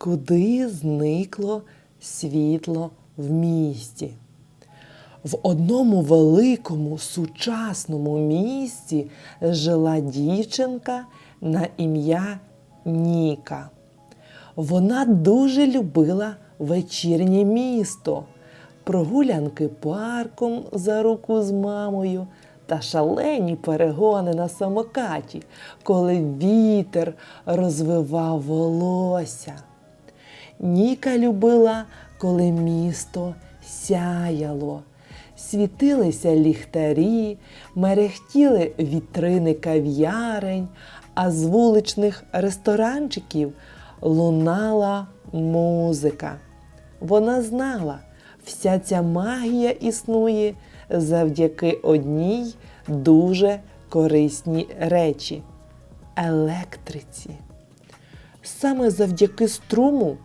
куди зникло світло в місті. В одному великому сучасному місті жила дівчинка на ім'я Ніка. Вона дуже любила вечірнє місто, прогулянки парком за руку з мамою та шалені перегони на самокаті, коли вітер розвивав волосся. Ніка любила, коли місто сяяло, світилися ліхтарі, мерехтіли вітрини кав'ярень, а з вуличних ресторанчиків лунала музика. Вона знала, вся ця магія існує завдяки одній дуже корисній речі електриці. Саме завдяки струму,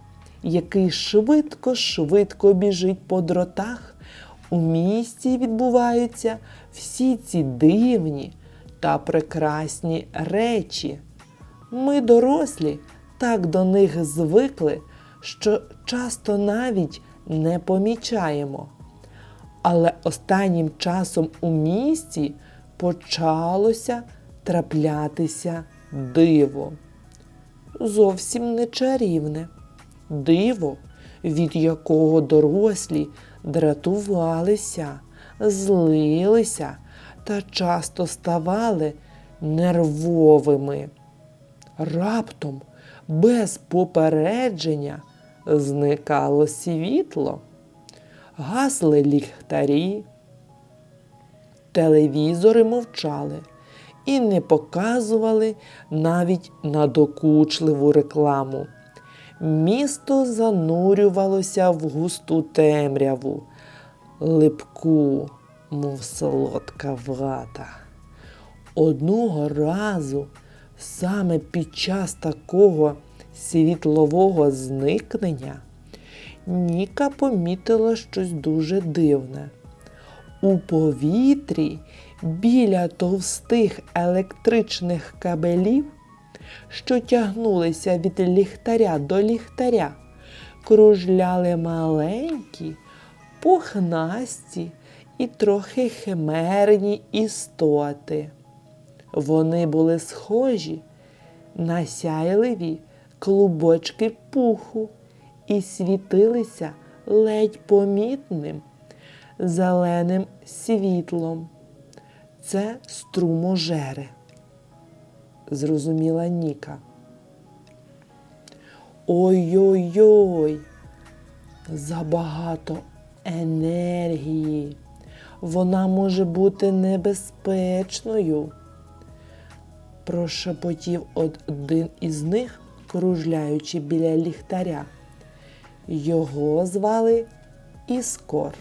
який швидко-швидко біжить по дротах, у місті відбуваються всі ці дивні та прекрасні речі. Ми, дорослі, так до них звикли, що часто навіть не помічаємо. Але останнім часом у місті почалося траплятися диво. Зовсім не чарівне. Диво, від якого дорослі дратувалися, злилися та часто ставали нервовими. Раптом, без попередження, зникало світло, гасли ліхтарі, телевізори мовчали і не показували навіть надокучливу рекламу. Місто занурювалося в густу темряву, липку, мов солодка вата. Одного разу, саме під час такого світлового зникнення, Ніка помітила щось дуже дивне. У повітрі біля товстих електричних кабелів, що тягнулися від ліхтаря до ліхтаря, кружляли маленькі, пухнасті і трохи химерні істоти. Вони були схожі на сяйливі клубочки пуху і світилися ледь помітним зеленим світлом. Це струможери, зрозуміла Ніка. Ой-ой-ой, забагато енергії. Вона може бути небезпечною. Прошепотів один із них, кружляючи біля ліхтаря. Його звали Іскор.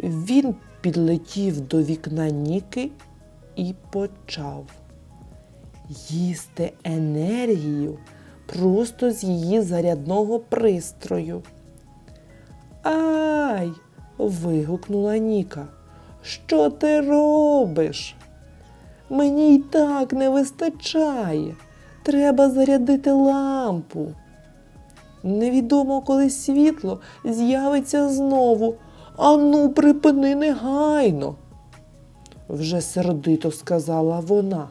Він підлетів до вікна Ніки і почав їсти енергію просто з її зарядного пристрою. Ай! вигукнула Ніка. Що ти робиш? Мені й так не вистачає. Треба зарядити лампу. Невідомо, коли світло з'явиться знову. Ану, припини негайно, вже сердито сказала вона.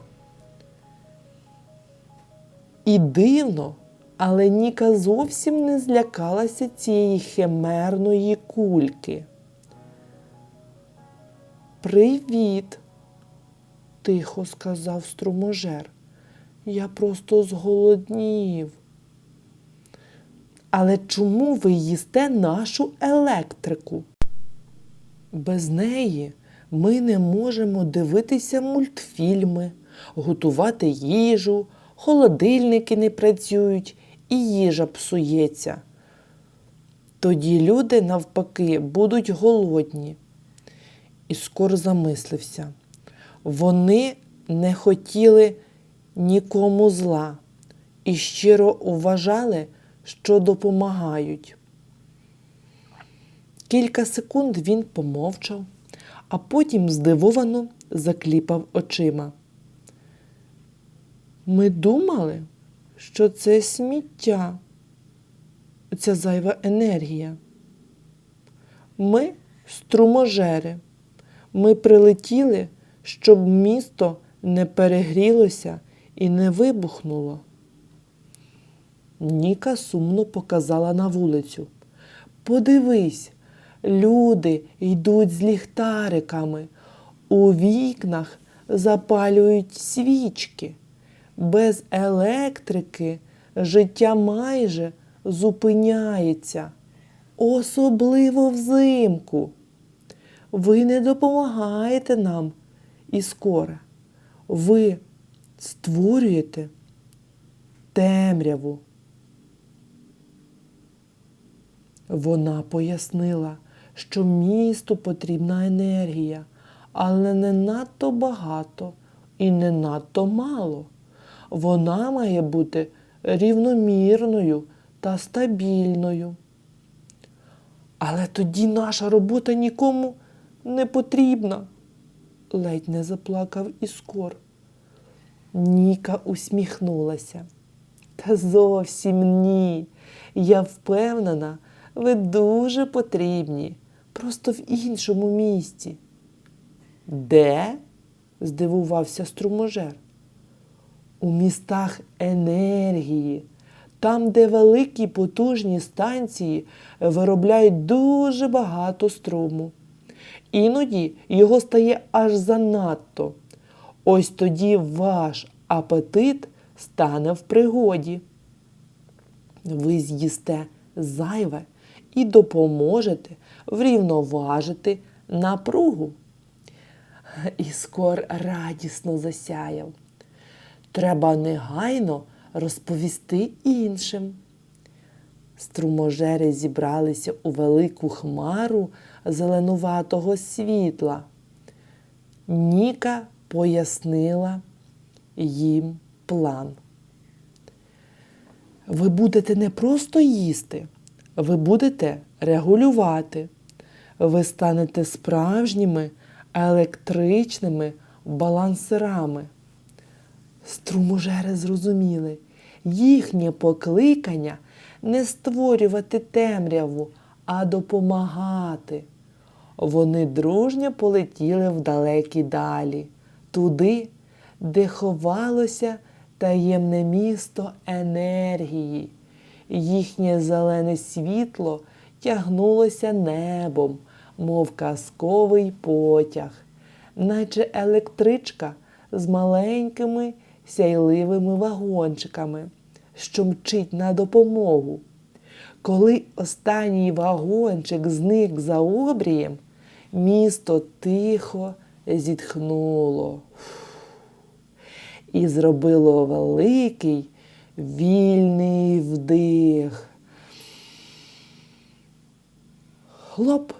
І дивно, але Ніка зовсім не злякалася цієї химерної кульки. Привіт, тихо сказав струможер. Я просто зголоднів. Але чому ви їсте нашу електрику? Без неї ми не можемо дивитися мультфільми, готувати їжу, холодильники не працюють і їжа псується. Тоді люди, навпаки, будуть голодні. І скоро замислився. Вони не хотіли нікому зла і щиро вважали, що допомагають. Кілька секунд він помовчав, а потім здивовано закліпав очима. Ми думали, що це сміття, ця зайва енергія? Ми струможери. Ми прилетіли, щоб місто не перегрілося і не вибухнуло. Ніка сумно показала на вулицю. Подивись, люди йдуть з ліхтариками, у вікнах запалюють свічки. Без електрики життя майже зупиняється, особливо взимку. Ви не допомагаєте нам і скоро. Ви створюєте темряву. Вона пояснила, що місту потрібна енергія, але не надто багато і не надто мало. Вона має бути рівномірною та стабільною. Але тоді наша робота нікому не потрібна, ледь не заплакав Іскор. Ніка усміхнулася. Та зовсім ні. Я впевнена, ви дуже потрібні, просто в іншому місті. Де? здивувався струможер. У містах енергії, там, де великі потужні станції виробляють дуже багато струму. Іноді його стає аж занадто. Ось тоді ваш апетит стане в пригоді. Ви з'їсте зайве і допоможете врівноважити напругу. Іскор радісно засяяв. Треба негайно розповісти іншим. Струможери зібралися у велику хмару зеленуватого світла. Ніка пояснила їм план. Ви будете не просто їсти, ви будете регулювати. Ви станете справжніми електричними балансирами. Струможери зрозуміли, їхнє покликання не створювати темряву, а допомагати. Вони дружньо полетіли в далекі далі, туди, де ховалося таємне місто енергії. Їхнє зелене світло тягнулося небом, мов казковий потяг, наче електричка з маленькими сяйливими вагончиками, що мчить на допомогу. Коли останній вагончик зник за обрієм, місто тихо зітхнуло і зробило великий вільний вдих. Хлоп,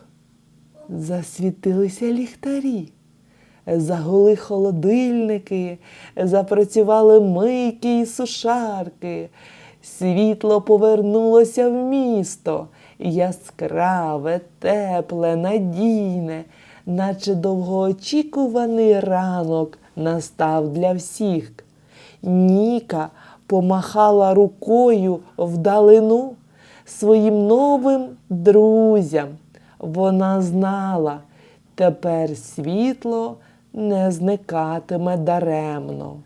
засвітилися ліхтарі, загули холодильники, запрацювали мийки і сушарки. Світло повернулося в місто, яскраве, тепле, надійне, наче довгоочікуваний ранок настав для всіх. Ніка помахала рукою вдалину своїм новим друзям. Вона знала, тепер світло не зникатиме даремно.